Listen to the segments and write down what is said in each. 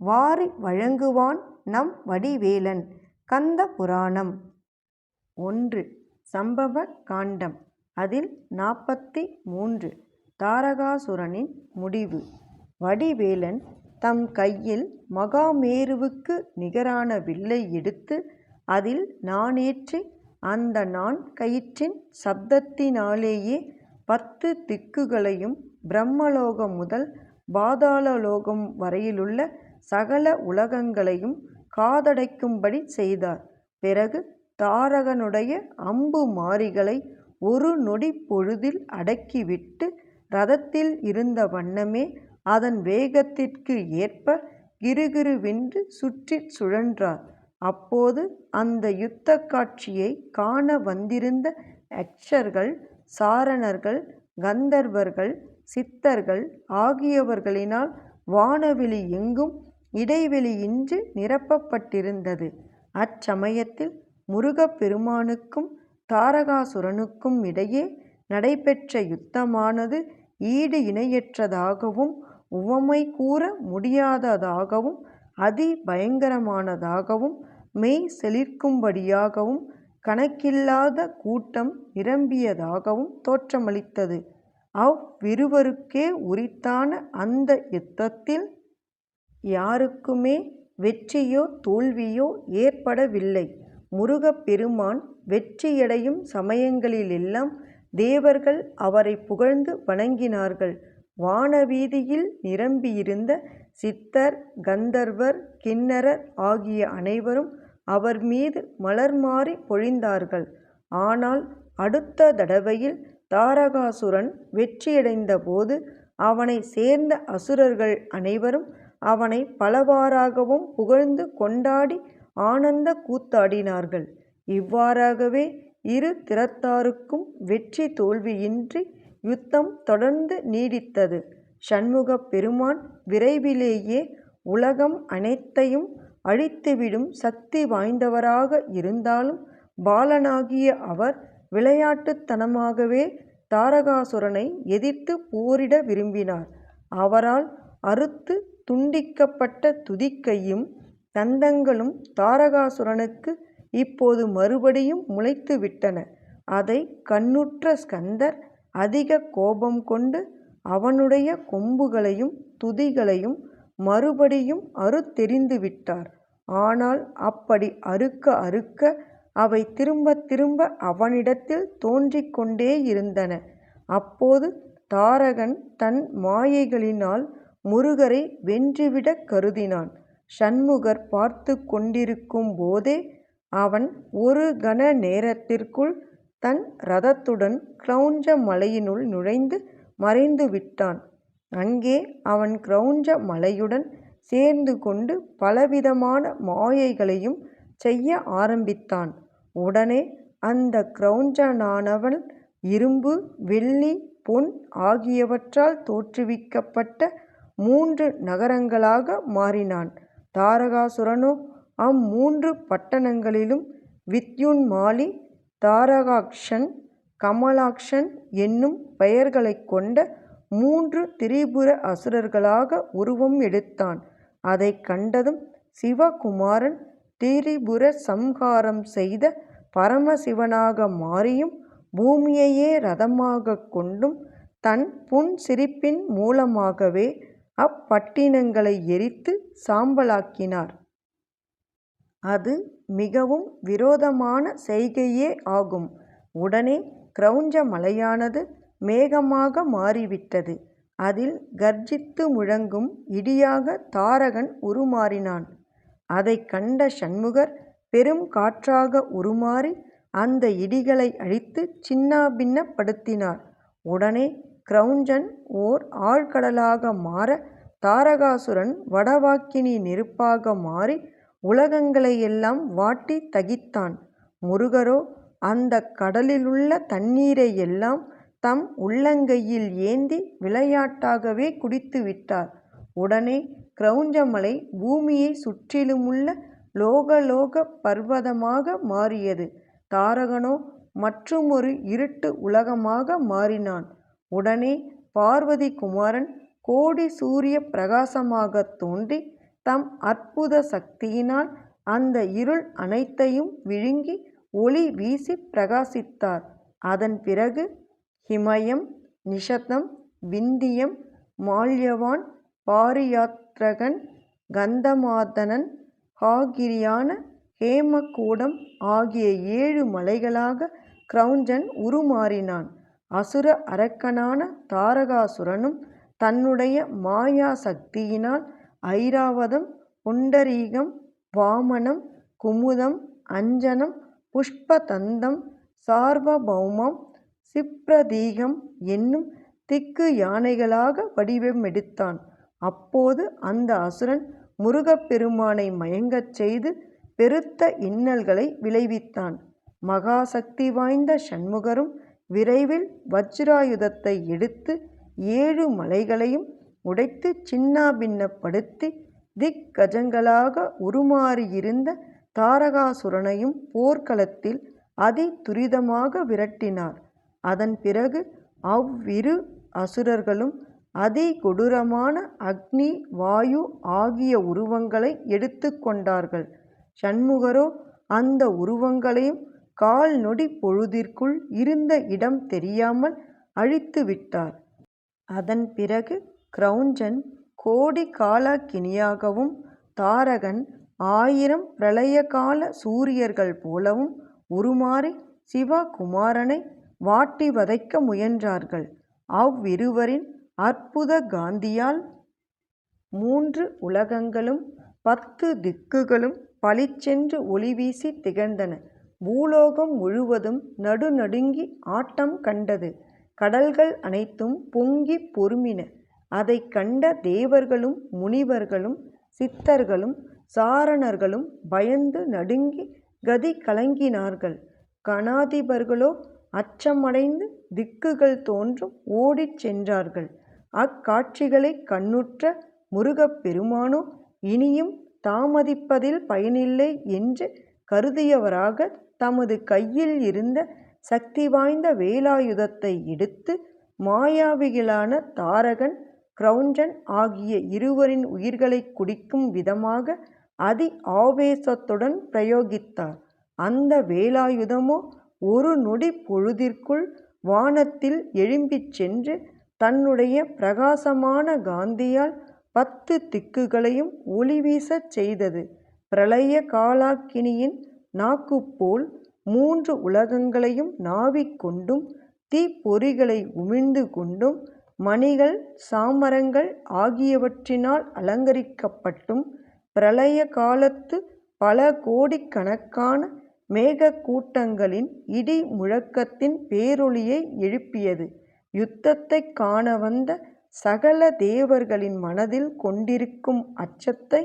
வாரி வழங்குவான் நம் வடிவேலன். கந்த புராணம். ஒன்று. சம்பவ காண்டம். அதில் நாற்பத்தி மூன்று. தாரகாசுரனின் முடிவு. வடிவேலன் தம் கையில் மகாமேருவுக்கு நிகரான வில்லை எடுத்து அதில் நாணேற்றி அந்த நான் கயிற்றின் சப்தத்தினாலேயே பத்து திக்குகளையும் பிரம்மலோகம் முதல் பாதாளலோகம் வரையிலுள்ள சகல உலகங்களையும் காதடைக்கும்படி செய்தார். பிறகு தாரகனுடைய அம்பு மாரிகளை ஒரு நொடி பொழுதில் அடக்கிவிட்டு ரதத்தில் இருந்த வண்ணமே அதன் வேகத்திற்கு ஏற்ப கிறுகிறுவென்று சுற்றிச் சுழன்றார். அப்போது அந்த யுத்த காட்சியை காண வந்திருந்த யக்ஷர்கள் சாரணர்கள் கந்தர்வர்கள் சித்தர்கள் ஆகியவர்களினால் வானவெளி எங்கும் இடைவெளியின்றி நிரப்பப்பட்டிருந்தது. அச்சமயத்தில் முருகப்பெருமானுக்கும் தாரகாசுரனுக்கும் இடையே நடைபெற்ற யுத்தமானது ஈடு இணையற்றதாகவும் உவமை கூற முடியாததாகவும் அதி பயங்கரமானதாகவும் மெய் செழிக்கும்படியாகவும் கணக்கில்லாத கூட்டம் நிரம்பியதாகவும் தோற்றமளித்தது. அவ்விருவருக்கே உரித்தான அந்த யுத்தத்தில் யாருக்குமே வெற்றியோ தோல்வியோ ஏற்படவில்லை. முருகப்பெருமான் வெற்றியடையும் சமயங்களிலெல்லாம் தேவர்கள் அவரைப் புகழ்ந்து வணங்கினார்கள். வானவீதியில் நிரம்பியிருந்த சித்தர் கந்தர்வர் கின்னரர் ஆகிய அனைவரும் அவர் மீது மலர்மாரி பொழிந்தார்கள். ஆனால் அடுத்த தடவையில் தாரகாசுரன் வெற்றியடைந்தபோது அவனைச் சேர்ந்த அசுரர்கள் அனைவரும் அவனை பலவாறாகவும் புகழ்ந்து கொண்டாடி ஆனந்த கூத்தாடினார்கள். இவ்வாறாகவே இரு திறத்தாருக்கும் வெற்றி தோல்வியின்றி யுத்தம் தொடர்ந்து நீடித்தது. சண்முகப் பெருமான் விரைவிலேயே உலகம் அனைத்தையும் அழித்துவிடும் சக்தி வாய்ந்தவராக இருந்தாலும் பாலனாகிய அவர் விளையாட்டுத்தனமாகவே தாரகாசுரனை எதிர்த்து போரிட விரும்பினார். அவரால் அறுத்து துண்டிக்கப்பட்ட துதிக்கையும் தந்தங்களும் தாரகாசுரனுக்கு இப்போது மறுபடியும் முளைத்துவிட்டன. அதை கண்ணுற்ற ஸ்கந்தர் அதிக கோபம் கொண்டு அவனுடைய கொம்புகளையும் துதிகளையும் மறுபடியும் அறுத்தெறிந்துவிட்டார். ஆனால் அப்படி அறுக்க அறுக்க அவை திரும்ப திரும்ப அவனிடத்தில் தோன்றிக் கொண்டேயிருந்தன. அப்போது தாரகன் தன் மாயைகளினால் முருகரை வென்றுவிடக் கருதினான். சண்முகர் பார்த்துக் கொண்டிருக்கும் போதே அவன் ஒரு கண நேரத்திற்குள் தன் ரதத்துடன் கிரௌஞ்ச மலையினுள் நுழைந்து மறைந்துவிட்டான். அங்கே அவன் கிரௌஞ்ச மலையுடன் சேர்ந்து கொண்டு பலவிதமான மாயைகளையும் செய்ய ஆரம்பித்தான். உடனே அந்தக் கிரௌஞ்சனானவன் இரும்பு வெள்ளி பொன் ஆகியவற்றால் தோற்றுவிக்கப்பட்ட மூன்று நகரங்களாக மாறினான். தாரகாசுரனோ அம்மூன்று பட்டணங்களிலும் வித்யுன்மாலி தாரகாக்ஷன் கமலாக்ஷன் என்னும் பெயர்களைக் கொண்ட மூன்று திரிபுர அசுரர்களாக உருவம் எடுத்தான். அதை கண்டதும் சிவகுமாரன் திரிபுர சம்ஹாரம் செய்த பரமசிவனாக மாறியும் பூமியையே ரதமாக கொண்டும் தன் புன் சிரிப்பின் மூலமாகவே அப்பட்டினங்களை எரித்து சாம்பலாக்கினார். அது மிகவும் விரோதமான செய்கையே ஆகும். உடனே கிரௌஞ்ச மலையானது மேகமாக மாறிவிட்டது. அதில் கர்ஜித்து முழங்கும் இடியாக தாரகன் உருமாறினான். அதை கண்ட சண்முகர் பெரும் காற்றாக உருமாறி அந்த இடிகளை அழித்துச் சின்னாபின்னப்படுத்தினார். உடனே கிரௌஞ்சன் ஓர் ஆழ்கடலாக மாற தாரகாசுரன் வடவாக்கினி நெருப்பாக மாறி உலகங்களையெல்லாம் வாட்டி தகித்தான். முருகரோ அந்த கடலிலுள்ள தண்ணீரை எல்லாம் தம் உள்ளங்கையில் ஏந்தி விளையாட்டாகவே குடித்து விட்டார் உடனே கிரௌஞ்சமலை பூமியை பூமியைச் சுற்றிலுமுள்ள லோகலோக பர்வதமாக மாறியது. தாரகனோ மற்றுமொரு இருட்டு உலகமாக மாறினான். உடனே பார்வதி குமாரன் கோடி சூரிய பிரகாசமாகத் தோன்றி தம் அற்புத சக்தியினால் அந்த இருள் அனைத்தையும் விழுங்கி ஒளி வீசிப் பிரகாசித்தார். அதன் பிறகு ஹிமயம் நிஷதம் விந்தியம் மால்யவான் பாரியாத்ரகன் கந்தமாதனன் ஹாகிரியான ஹேமக்கூடம் ஆகிய ஏழு மலைகளாக கிரௌஞ்சன் உருமாறினான். அசுர அரக்கனான தாரகாசுரனும் தன்னுடைய மாயா சக்தியினால் ஐராவதம் புண்டரீகம் வாமனம் குமுதம் அஞ்சனம் புஷ்பதந்தம் சார்வபௌமம் சிப்ரதீகம் என்னும் திக்கு யானைகளாக வடிவமெடுத்தான். அப்போது அந்த அசுரன் முருகப்பெருமானை மயங்கச் செய்து பெருத்த இன்னல்களை விளைவித்தான். மகாசக்தி வாய்ந்த சண்முகரும் விரைவில் வஜ்ராயுதத்தை எடுத்து ஏழு மலைகளையும் உடைத்துச் சின்னாபின்னப்படுத்தி திக்கஜங்களாக உருமாறியிருந்த தாரகாசுரனையும் போர்க்களத்தில் அதி துரிதமாக விரட்டினார். அதன் பிறகு அவ்விரு அசுரர்களும் அதி கொடூரமான அக்னி வாயு ஆகிய உருவங்களை எடுத்து கொண்டார்கள். சண்முகரோ அந்த உருவங்களையும் கால் நொடி பொழுதிற்குள் இருந்த இடம் தெரியாமல் அழித்துவிட்டார். அதன் பிறகு கிரௌஞ்சன் கோடி காலாக்கினியாகவும் தாரகன் ஆயிரம் பிரளயகால சூரியர்கள் போலவும் உருமாறி சிவகுமாரனை வாட்டி வதைக்க முயன்றார்கள். அவ்விருவரின் அற்புத காந்தியால் மூன்று உலகங்களும் பத்து திக்குகளும் பளிச்சென்று ஒளிவீசி திகழ்ந்தன. பூலோகம் முழுவதும் நடுநடுங்கி ஆட்டம் கண்டது. கடல்கள் அனைத்தும் பொங்கி பொறுமின அதை கண்ட தேவர்களும் முனிவர்களும் சித்தர்களும் சாரணர்களும் பயந்து நடுங்கி கதி கலங்கினார்கள். கணாதிபர்களோ அச்சமடைந்து திக்குகள் தோன்றும் ஓடிச் சென்றார்கள். அக்காட்சிகளை கண்ணுற்ற முருகப்பெருமானோ இனியும் தாமதிப்பதில் பயனில்லை என்று கருதியவராக தமது கையில் இருந்த சக்தி வாய்ந்த வேலாயுதத்தை எடுத்து மாயாவிகளான தாரகன் கிரௌஞ்சன் ஆகிய இருவரின் உயிர்களைக் குடிக்கும் விதமாக அதி ஆவேசத்துடன் பிரயோகித்தார். அந்த வேலாயுதமோ ஒரு நொடி பொழுதிற்குள் வானத்தில் எழும்பிச் சென்று தன்னுடைய பிரகாசமான காந்தியால் பத்து திக்குகளையும் ஒளிவீசச் செய்தது. பிரளய காலாக்கினியின் நாக்குப்போல் மூன்று உலகங்களையும் நாவிக் கொண்டும் தீப்பொறிகளை உமிழ்ந்து கொண்டும் மணிகள் சாமரங்கள் ஆகியவற்றினால் அலங்கரிக்கப்பட்டும் பிரளய காலத்து பல கோடிக்கணக்கான மேகக்கூட்டங்களின் இடி முழக்கத்தின் பேரொளியை எழுப்பியது. யுத்தத்தைக் காண வந்த சகல தேவர்களின் மனதில் கொண்டிருக்கும் அச்சத்தை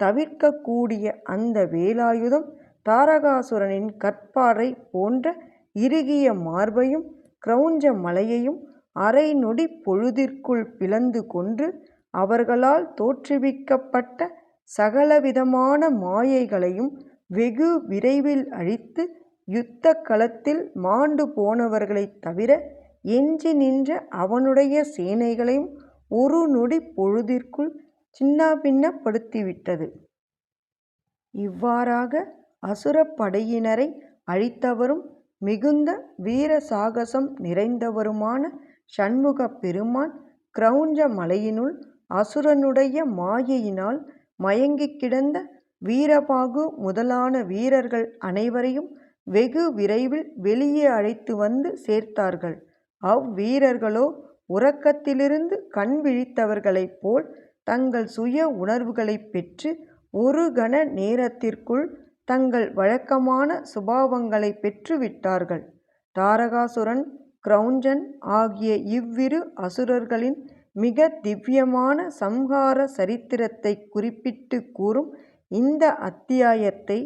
தவிர்க்கக்கூடிய அந்த வேலாயுதம் தாரகாசுரனின் கற்பாறை போன்ற இறுகிய மார்பையும் கிரௌஞ்ச மலையையும் அரை நொடி பொழுதிற்குள் பிளந்து கொன்று அவர்களால் தோற்றுவிக்கப்பட்ட சகலவிதமான மாயைகளையும் வெகு விரைவில் அழித்து யுத்த களத்தில் மாண்டு போனவர்களைத் தவிர எஞ்சி நின்ற அவனுடைய சேனைகளையும் ஒரு நொடி பொழுதிற்குள் சின்னாபின்னப்படுத்திவிட்டது. இவ்வாறாக அசுரப் படையினரை அழித்தவரும் மிகுந்த வீர சாகசம் நிறைந்தவருமான சண்முகப் பெருமான் கிரௌஞ்ச மலையினுள் அசுரனுடைய மாயையினால் மயங்கிக் கிடந்த வீரபாகு முதலான வீரர்கள் அனைவரையும் வெகு விரைவில் வெளியே அழைத்து வந்து சேர்த்தார்கள். அவ்வீரர்களோ உறக்கத்திலிருந்து கண் விழித்தவர்களைப் போல் தங்கள் சுய உணர்வுகளைப் பெற்று ஒரு கண நேரத்திற்குள் தங்கள் வழக்கமான சுபாவங்களைப் பெற்றுவிட்டார்கள். தாரகாசுரன் கிரௌஞ்சன் ஆகிய இவ்விரு அசுரர்களின் மிக திவ்யமான சம்ஹார சரித்திரத்தை குறிப்பிட்டு கூறும் இந்த அத்தியாயத்தை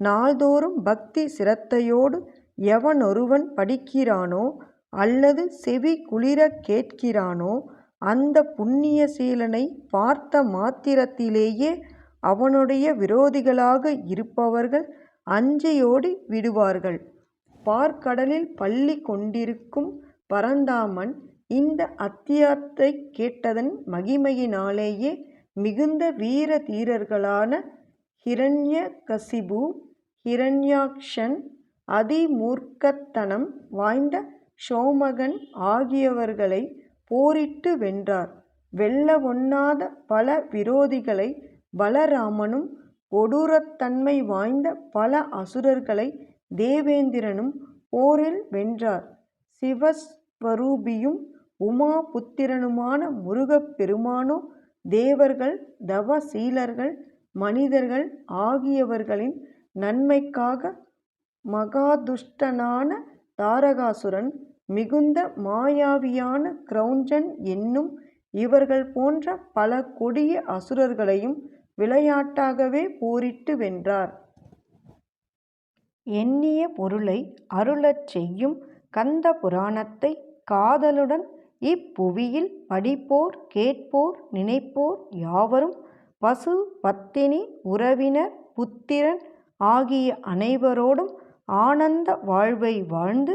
நாள்தோறும் பக்தி சிரத்தையோடு எவனொருவன் படிக்கிறானோ அல்லது செவி குளிரக் கேட்கிறானோ அந்த புண்ணிய சீலனை பார்த்த மாத்திரத்திலேயே அவனுடைய விரோதிகளாக இருப்பவர்கள் அஞ்சியோடி விடுவார்கள். பாற்கடலில் பள்ளி கொண்டிருக்கும் பரந்தாமன் இந்த அத்தியாத்தை கேட்டதன் மகிமையினாலேயே மிகுந்த வீர தீரர்களான ஹிரண்யகசிபு ஹிரண்யாக்ஷன் அதிமூர்க்கத்தனம் வாய்ந்த சோமகன் ஆகியவர்களை போரிட்டு வென்றார். வெல்லவொண்ணாத பல விரோதிகளை பலராமனும் கொடூரத்தன்மை வாய்ந்த பல அசுரர்களை தேவேந்திரனும் போரில் வென்றார். சிவஸ்வரூபியும் உமாபுத்திரனுமான முருகப்பெருமானோ தேவர்கள் தவசீலர்கள் மனிதர்கள் ஆகியவர்களின் நன்மைக்காக மகாதுஷ்டனான தாரகாசுரன் மிகுந்த மாயாவியான கிரௌஞ்சன் என்னும் இவர்கள் போன்ற பல கொடிய அசுரர்களையும் விளையாட்டாகவே போரிட்டு வென்றார். எண்ணிய பொருளை அருளச் செய்யும் கந்த புராணத்தை காதலுடன் இப்புவியில் படிப்போர் கேட்போர் நினைப்போர் யாவரும் பசு பத்தினி உறவினர் புத்திரன் ஆகிய அனைவரோடும் ஆனந்த வாழ்வை வாழ்ந்து